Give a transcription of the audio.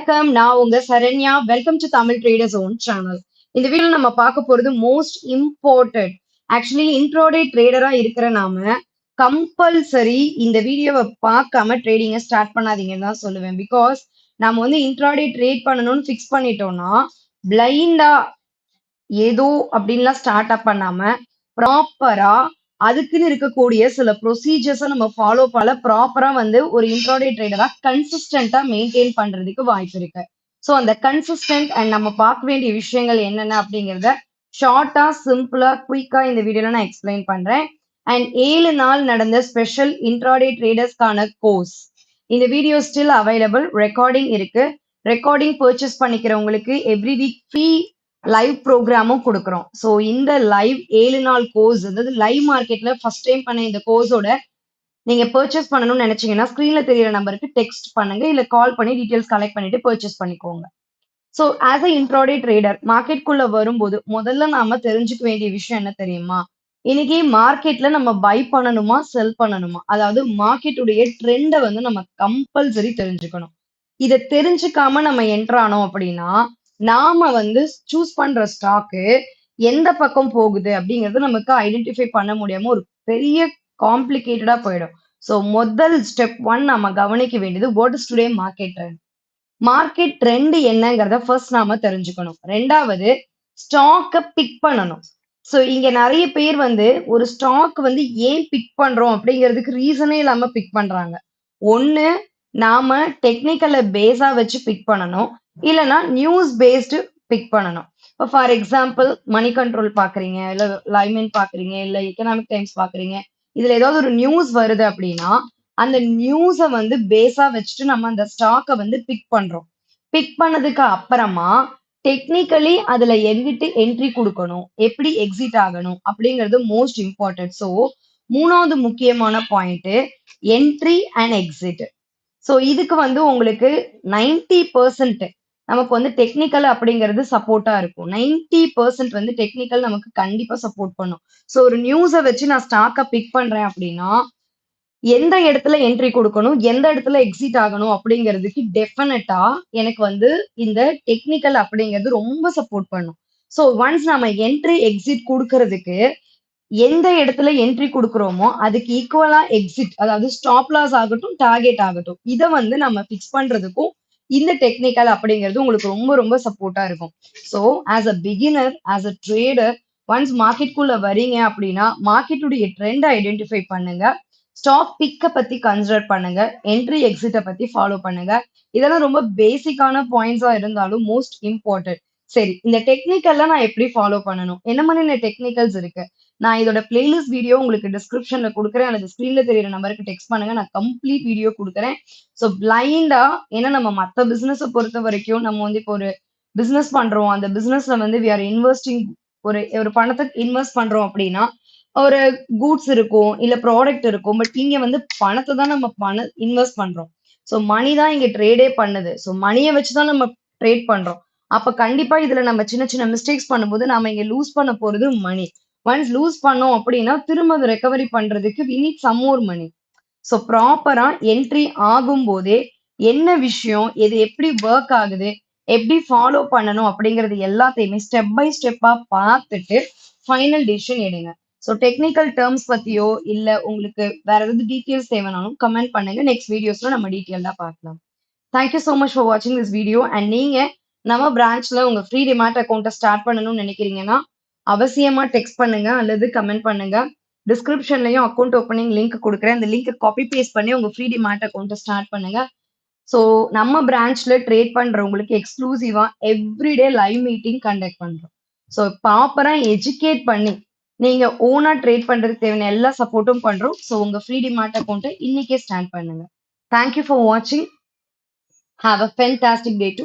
வணக்கம். நான் உங்க Saranya. Welcome to Tamil traders own channel இந்த வீடியோ நம்ம பார்க்க போறது மோஸ்ட் இம்பார்ட்டன்ட் ஆக்சுவலி இன்ட்ரோடே ட்ரேடரா இருக்கிற நாம கம்பல்சரி இந்த வீடியோவை பார்க்காம ட்ரேடிங்கை ஸ்டார்ட் பண்ணாதீங்கன்னு தான் சொல்லுவேன். பிகாஸ் நம்ம வந்து இன்ட்ராடே ட்ரேட் பண்ணணும்னு ஃபிக்ஸ் பண்ணிட்டோம்னா பிளைண்டா ஏதோ அப்படின்லாம் ஸ்டார்ட் அப் பண்ணாம ப்ராப்பரா அதுக்குன்னு இருக்கக்கூடிய சில ப்ரொசீஜர்ஸை நம்ம ஃபாலோ பண்ண ப்ராப்பரா வந்து ஒரு இன்ட்ராடே ட்ரேடரா கன்சிஸ்டண்டா மெயின்டைன் பண்றதுக்கு வாய்ப்பு இருக்கு. ஸோ அந்த கன்சிஸ்டன்ட் அண்ட் நம்ம பார்க்க வேண்டிய விஷயங்கள் என்னென்ன அப்படிங்கிறத ஷார்ட்டா சிம்பிளா குயிக்கா இந்த வீடியோல நான் எக்ஸ்பிளைன் பண்றேன். அண்ட் ஏழு நாள் நடந்த ஸ்பெஷல் இன்ட்ராடே ட்ரேடர்ஸ்க்கான கோர்ஸ் இந்த வீடியோ ஸ்டில் அவைலபிள் ரெக்கார்டிங் இருக்கு. ரெக்கார்டிங் பர்ச்சேஸ் பண்ணிக்கிறவங்களுக்கு எவ்ரி வீக் ஃப்ரீ லைவ் ப்ரோக்ராமும் கொடுக்குறோம். ஸோ இந்த லைவ் ஏழு நாள் கோர்ஸ் அதாவது லைவ் மார்க்கெட்ல ஃபர்ஸ்ட் டைம் பண்ண இந்த கோர்ஸோட நீங்க பர்ச்சேஸ் பண்ணணும்னு நினைச்சீங்கன்னா ஸ்க்ரீன்ல தெரியிற நம்பருக்கு டெக்ஸ்ட் பண்ணுங்க இல்ல கால் பண்ணி டீடைல்ஸ் கலெக்ட் பண்ணிட்டு பர்ச்சேஸ் பண்ணிக்கோங்க. So as a intraday trader மார்க்கெட்குள்ள வரும்போது முதல்ல நாம தெரிஞ்சுக்க வேண்டிய விஷயம் என்ன தெரியுமா? இன்னைக்கு மார்க்கெட்ல நம்ம பை பண்ணணுமா செல் பண்ணணுமா? அதாவது மார்க்கெட்டுடைய ட்ரெண்டை வந்து நம்ம கம்பல்சரி தெரிஞ்சுக்கணும். இதை தெரிஞ்சுக்காம நம்ம என்ட்ரானோம் அப்படின்னா நாம வந்து சூஸ் பண்ற ஸ்டாக்கு எந்த பக்கம் போகுது அப்படிங்கிறது நமக்கு ஐடென்டிஃபை பண்ண முடியாம ஒரு பெரிய காம்ப்ளிகேட்டடா போயிடும். ஸோ முதல் ஸ்டெப் ஒன் நம்ம கவனிக்க வேண்டியது what is today market trend market trend என்னங்கிறத ஃபர்ஸ்ட் நாம தெரிஞ்சுக்கணும். ரெண்டாவது ஸ்டாக்கை பிக் பண்ணணும். ஸோ இங்க நிறைய பேர் வந்து ஒரு ஸ்டாக் வந்து ஏன் பிக் பண்றோம் அப்படிங்கிறதுக்கு ரீசனே இல்லாம பிக் பண்றாங்க. ஒன்னு நாம டெக்னிக்கலை பேஸா வச்சு பிக் பண்ணணும். இல்லைன்னா நியூஸ் பேஸ்டு பிக் பண்ணணும். இப்போ ஃபார் எக்ஸாம்பிள் மணி கண்ட்ரோல் பாக்குறீங்க இல்ல லைமென் பாக்குறீங்க இல்ல எக்கனாமிக் டைம்ஸ் பாக்குறீங்க இதுல ஏதாவது ஒரு நியூஸ் வருது அப்படின்னா அந்த நியூஸை வந்து பேஸா வச்சுட்டு நம்ம அந்த ஸ்டாக்கை வந்து பிக் பண்றோம். பிக் பண்ணதுக்கு அப்புறமா டெக்னிக்கலி அதுல எங்கிட்டு என்ட்ரி கொடுக்கணும் எப்படி எக்ஸிட் ஆகணும் அப்படிங்கிறது மோஸ்ட் இம்பார்ட்டன்ட் ஸோ மூணாவது முக்கியமான point entry and exit so இதுக்கு வந்து உங்களுக்கு நைன்டி பர்சன்ட் நமக்கு வந்து டெக்னிக்கல் அப்படிங்கிறது சப்போர்ட்டா இருக்கும். நைன்டி பர்சன்ட் வந்து டெக்னிக்கல் நமக்கு கண்டிப்பா சப்போர்ட் பண்ணும். ஸோ ஒரு நியூஸை வச்சு நான் ஸ்டாக்கை பிக் பண்றேன் அப்படின்னா எந்த இடத்துல என்ட்ரி கொடுக்கணும் எந்த இடத்துல எக்ஸிட் ஆகணும் அப்படிங்கிறதுக்கு டெஃபினட்டா எனக்கு வந்து இந்த டெக்னிக்கல் அப்படிங்கிறது ரொம்ப சப்போர்ட் பண்ணும். ஸோ ஒன்ஸ் நம்ம என்ட்ரி எக்ஸிட் கொடுக்கறதுக்கு எந்த இடத்துல என்ட்ரி கொடுக்குறோமோ அதுக்கு ஈக்குவலா எக்ஸிட் அதாவது ஸ்டாப் லாஸ் ஆகட்டும் டார்கெட் ஆகட்டும் இதை வந்து நம்ம ஃபிக்ஸ் பண்றதுக்கும் இந்த டெக்னிக்கல் அப்படிங்கிறது உங்களுக்கு ரொம்ப ரொம்ப சப்போர்ட்டா இருக்கும். So as a beginner as a trader once மார்க்கெட்குள்ள வரீங்க அப்படின்னா மார்க்கெட்டுடைய ட்ரெண்ட் ஐடென்டிஃபை பண்ணுங்க. ஸ்டாக் பிக்கை பத்தி கன்சிடர் பண்ணுங்க. என்ட்ரி எக்ஸிட்டை பத்தி ஃபாலோ பண்ணுங்க. இதெல்லாம் ரொம்ப பேசிக்கான பாயிண்ட்ஸா இருந்தாலும் மோஸ்ட் இம்பார்ட்டன்ட் சரி இந்த டெக்னிக்கல்லாம் நான் எப்படி ஃபாலோ பண்ணணும்? என்ன மாதிரியான டெக்னிக்கல்ஸ் இருக்கு? நான் இதோட பிளேலிஸ்ட் வீடியோ உங்களுக்கு டிஸ்கிரிப்ஷன்ல கொடுக்குறேன். அல்லது ஸ்க்ரீன்ல தெரியுற நம்பருக்கு டெக்ஸ்ட் பண்ணுங்க. நான் கம்ப்ளீட் வீடியோ கொடுக்குறேன். ஸோ பிளைண்டா ஏன்னா நம்ம மற்ற பிசினஸை பொறுத்த வரைக்கும் நம்ம வந்து இப்போ ஒரு பிசினஸ் பண்றோம். அந்த பிசினஸ்ல வந்து வி ஆர் இன்வெஸ்டிங் ஒரு ஒரு பணத்தை இன்வெஸ்ட் பண்றோம் அப்படின்னா ஒரு கூட்ஸ் இருக்கும் இல்ல ப்ராடக்ட் இருக்கும். பட் இங்க வந்து பணத்தை தான் நம்ம பண இன்வெஸ்ட் பண்றோம். ஸோ மணி தான் இங்க ட்ரேடே பண்ணுது. ஸோ மணியை வச்சு தான் நம்ம ட்ரேட் பண்றோம். அப்ப கண்டிப்பா இதுல நம்ம சின்ன சின்ன மிஸ்டேக்ஸ் பண்ணும்போது நாம இங்க லூஸ் பண்ண போறது மணி ஒன்ஸ் லூஸ் பண்ணோம் அப்படின்னா திரும்ப அதை ரெக்கவரி பண்றதுக்கு we need some more money so ப்ராப்பரா என்ட்ரி ஆகும் போதே என்ன விஷயம் இது எப்படி ஒர்க் ஆகுது எப்படி ஃபாலோ பண்ணணும் அப்படிங்கிறது எல்லாத்தையுமே ஸ்டெப் பை ஸ்டெப்பா பார்த்துட்டு ஃபைனல் டிசிஷன் எடுங்க. ஸோ டெக்னிக்கல் டேர்ம்ஸ் பத்தியோ இல்ல உங்களுக்கு வேற ஏதாவது டீட்டெயில்ஸ் தேவைனாலும் கமெண்ட் பண்ணுங்க. நெக்ஸ்ட் வீடியோஸ்ல நம்ம டீட்டெயிலாக பார்க்கலாம். Thank you so much for வாட்சிங் திஸ் வீடியோ அண்ட் நீங்க நம்ம பிரான்ச்ல உங்க ஃப்ரீ டிமாட் அக்கௌண்ட்டை ஸ்டார்ட் பண்ணணும்னு நினைக்கிறீங்கன்னா அவசியமா டெக்ஸ்ட் பண்ணுங்க அல்லது கமெண்ட் பண்ணுங்க. டிஸ்கிரிப்ஷன்லயும் அக்கௌண்ட் ஓப்பனிங் லிங்க் கொடுக்குறேன். அந்த லிங்க் காப்பி பேஸ்ட் பண்ணி உங்க ஃப்ரீ டிமாட் அக்கௌண்ட்டை ஸ்டார்ட் பண்ணுங்க. ஸோ நம்ம பிரான்ச்ல ட்ரேட் பண்றவங்களுக்கு எக்ஸ்க்ளூசிவா எவ்ரிடே லைவ் மீட்டிங் கண்டக்ட் பண்றோம். ஸோ ப்ராப்பரா எஜுகேட் பண்ணி நீங்க ஓனா ட்ரேட் பண்றதுக்கு தேவையான எல்லா சப்போர்ட்டும் பண்றோம். ஸோ உங்க ஃப்ரீ டிமாட் அக்கௌண்ட்டை இன்னைக்கே ஸ்டார்ட் பண்ணுங்க. தேங்க்யூ ஃபார் வாட்சிங் have a fantastic day to